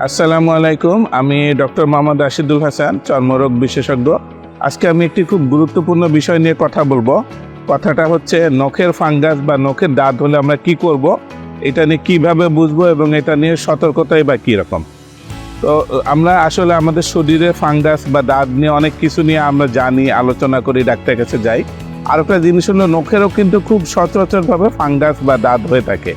আসসালামু আলাইকুম, আমি ডক্টর মোহাম্মদ রাশিদুল হাসান, চর্মরোগ বিশেষজ্ঞ। আজকে আমি একটি খুব গুরুত্বপূর্ণ বিষয় নিয়ে কথা বলব। কথাটা হচ্ছে নখের ফাঙ্গাস বা নখের দাঁত হলে আমরা কি করব, এটা নিয়ে কীভাবে বুঝব এবং এটা নিয়ে সতর্কতাই বা কীরকম। তো, আমরা আসলে আমাদের শরীরে ফাঙ্গাস বা দাঁত নিয়ে অনেক কিছু নিয়ে আমরা জানি, আলোচনা করি, ডাক্তারের কাছে যাই। আর একটা জিনিস হলো, নখেরও কিন্তু খুব সচরাচরভাবে ফাঙ্গাস বা দাঁত হয়ে থাকে।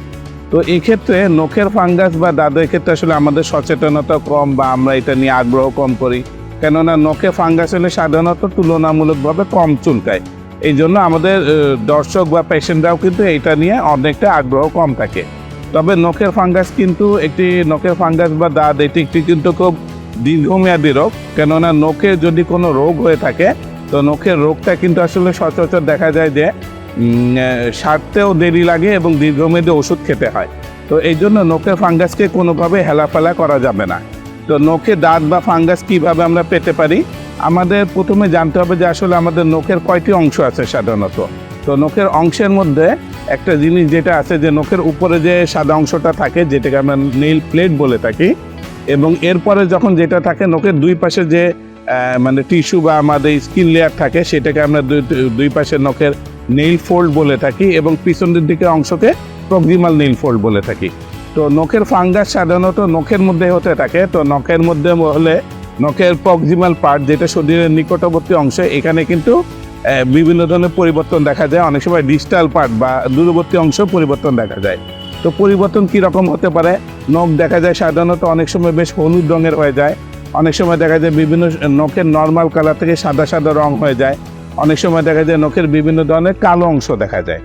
তো এই ক্ষেত্রে নখের ফাঙ্গাস বা দাঁতের ক্ষেত্রে আসলে আমাদের সচেতনতা কম বা আমরা এটা নিয়ে আগ্রহ কম করি। কেননা নখে ফাঙ্গাস হলে সাধারণত তুলনামূলকভাবে কম চুলকায়। এই জন্য আমাদের দর্শক বা পেশেন্টরাও কিন্তু এটা নিয়ে অনেকটা আগ্রহ কম থাকে। তবে নখের ফাঙ্গাস কিন্তু একটি, নখের ফাঙ্গাস বা দাঁত, এটি একটি কিন্তু খুব দীর্ঘমেয়াদী রোগ। কেননা নখে যদি কোনো রোগ হয়ে থাকে, তো নখের রোগটা কিন্তু আসলে সচরাচর দেখা যায় যে সারতেও দেরি লাগে এবং দীর্ঘমেয়াদী ওষুধ খেতে হয়। তো এই জন্য নখের ফাঙ্গাসকে কোনোভাবে হেলাফেলা করা যাবে না। তো নখে দাঁত বা ফাঙ্গাস কীভাবে আমরা পেতে পারি? আমাদের প্রথমে জানতে হবে যে আসলে আমাদের নখের কয়টি অংশ আছে সাধারণত। তো নখের অংশের মধ্যে একটা জিনিস যেটা আছে যে নখের উপরে যে সাদা অংশটা থাকে, যেটাকে আমরা নীল প্লেট বলে থাকি, এবং এরপরে যখন যেটা থাকে, নখের দুই পাশে যে মানে টিস্যু বা আমাদের স্কিন লেয়ার থাকে, সেটাকে আমরা দুই পাশে নখের নেইল ফোল্ড বলে থাকি এবং পিছনের দিকে অংশকে প্রক্সিমাল নেইল ফোল্ড বলে থাকি। তো নখের ফাঙ্গাস সাধারণত নখের মধ্যে হতে থাকে। তো নখের মধ্যে হলে নখের প্রক্সিমাল পার্ট যেটা শরীরের নিকটবর্তী অংশ, এখানে কিন্তু বিভিন্ন ধরনের পরিবর্তন দেখা যায়। অনেক সময় ডিজিটাল পার্ট বা দূরবর্তী অংশ পরিবর্তন দেখা যায়। তো পরিবর্তন কী রকম হতে পারে? নখ দেখা যায় সাধারণত অনেক সময় বেশ হলুদ রঙের হয়ে যায়। অনেক সময় দেখা যায় বিভিন্ন নখের নর্মাল কালার থেকে সাদা সাদা রং হয়ে যায়। অনেক সময় দেখা যায় নখের বিভিন্ন ধরনের কালো অংশ দেখা যায়।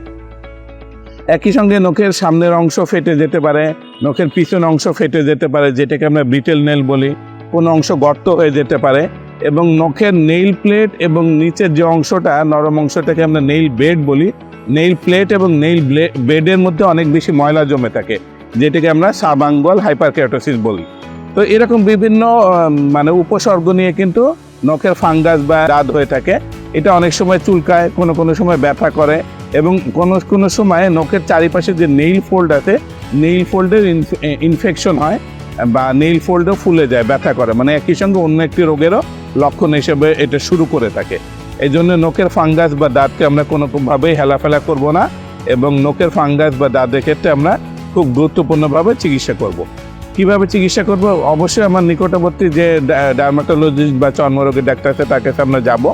একই সঙ্গে নখের সামনের অংশ ফেটে যেতে পারে, নখের পিছন অংশ ফেটে যেতে পারে, যেটাকে আমরা ব্রিটেল নেল বলি। কোনো অংশ গর্ত হয়ে যেতে পারে এবং নখের নেইল প্লেট এবং নিচের যে অংশটা, নরম অংশটাকে আমরা নেইল বেড বলি নেইল প্লেট এবং নেইল বেডের মধ্যে অনেক বেশি ময়লা জমে থাকে, যেটাকে আমরা সাবাঙ্গল হাইপারকেটোসিস বলি। তো এরকম বিভিন্ন মানে উপসর্গ নিয়ে কিন্তু নখের ফাঙ্গাস বা দাঁত হয়ে থাকে। এটা অনেক সময় চুলকায়, কোনো কোনো সময় ব্যথা করে এবং কোনো কোনো সময় নখের চারিপাশে যে নেইল ফোল্ড আছে নেইল ফোল্ডের ইনফেকশন হয় বা নেইল ফোল্ডও ফুলে যায়, ব্যথা করে। মানে একই সঙ্গে অন্য একটি রোগেরও লক্ষণ হিসেবে এটা শুরু করে থাকে। এই জন্য নখের ফাঙ্গাস বা দাঁতকে আমরা কোনোভাবেই হেলাফেলা করব না এবং নখের ফাঙ্গাস বা দাঁতের ক্ষেত্রে আমরা খুব গুরুত্বপূর্ণভাবে চিকিৎসা করব। কীভাবে চিকিৎসা করব? অবশ্যই আমার নিকটবর্তী যে ডার্মাটোলজিস্ট বা চর্মরোগের ডাক্তার আছে, তার কাছে আমরা যাব।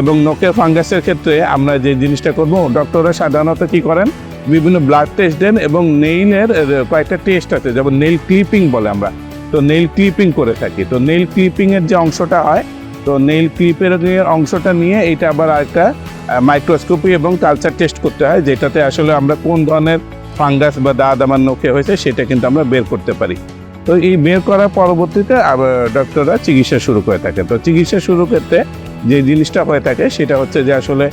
এবং নখের ফাঙ্গাসের ক্ষেত্রে আমরা যে জিনিসটা করব ডক্টররা সাধারণত কি করেন? বিভিন্ন ব্লাড টেস্ট দেন এবং নেইলের কয়েকটা টেস্ট আছে, যেমন নেইল ক্লিপিং বলে আমরা। তো নেইল ক্লিপিং করে থাকি। তো নেইল ক্লিপিংয়ের যে অংশটা হয়, তো নেইল ক্লিপের অংশটা নিয়ে এটা আবার একটা মাইক্রোস্কোপি এবং কালচার টেস্ট করতে হয়, যেটাতে আসলে আমরা কোন ধরনের ফাঙ্গাস বা দাঁত আমার নখে হয়েছে সেটা কিন্তু আমরা বের করতে পারি। তো এই বের করার পরবর্তীতে আবার ডক্টররা চিকিৎসা শুরু করে থাকে তো চিকিৎসা শুরু করতে যে জিনিসটা হয়ে থাকে, সেটা হচ্ছে যে আসলে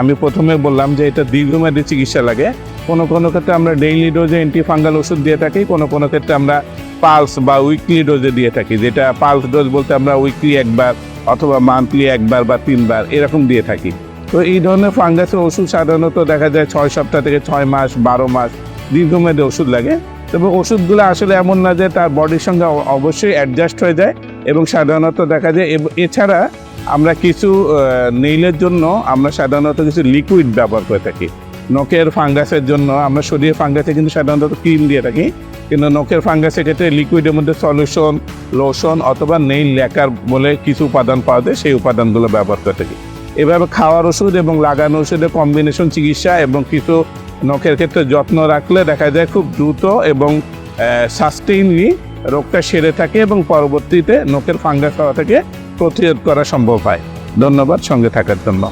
আমি প্রথমে বললাম যে এটা দীর্ঘমেয়াদী চিকিৎসা লাগে। কোনো কোনো ক্ষেত্রে আমরা ডেইলি ডোজে অ্যান্টি ফাঙ্গাল ওষুধ দিয়ে থাকি, কোনো কোনো ক্ষেত্রে আমরা পালস বা উইকলি ডোজে দিয়ে থাকি, যেটা পালস ডোজ বলতে আমরা উইকলি একবার অথবা মান্থলি একবার বা তিনবার এরকম দিয়ে থাকি। তো এই ধরনের ফাঙ্গাসের ওষুধ সাধারণত দেখা যায় ছয় সপ্তাহ থেকে ছয় মাস, বারো মাস দীর্ঘমেয়াদী ওষুধ লাগে। তবে ওষুধগুলো আসলে এমন না যে তার বডির সঙ্গে অবশ্যই অ্যাডজাস্ট হয়ে যায় এবং সাধারণত দেখা যায় এছাড়া আমরা কিছু নেইলের জন্য আমরা সাধারণত কিছু লিকুইড ব্যবহার করে থাকি। নখের ফাঙ্গাসের জন্য আমরা শরীরের ফাঙ্গাসে কিন্তু সাধারণত ক্রিম দিয়ে থাকি। কিন্তু নখের ফাঙ্গাসের ক্ষেত্রে লিকুইডের মধ্যে সলিউশন লোশন অথবা নেইল ল্যাকার বলে কিছু উপাদান পাওয়া যায়, সেই উপাদানগুলো ব্যবহার করে থাকি। এভাবে খাওয়ার ওষুধ এবং লাগানো ওষুধের কম্বিনেশন চিকিৎসা এবং কিছু নখের ক্ষেত্রে যত্ন রাখলে দেখা যায় খুব দ্রুত এবং সাস্টেইনলি রোগটা সেরে থাকে এবং পরবর্তীতে নখের ফাঙ্গাস হওয়া থেকে প্রতিরোধ করা সম্ভব হয়। ধন্যবাদ সঙ্গে থাকার জন্য।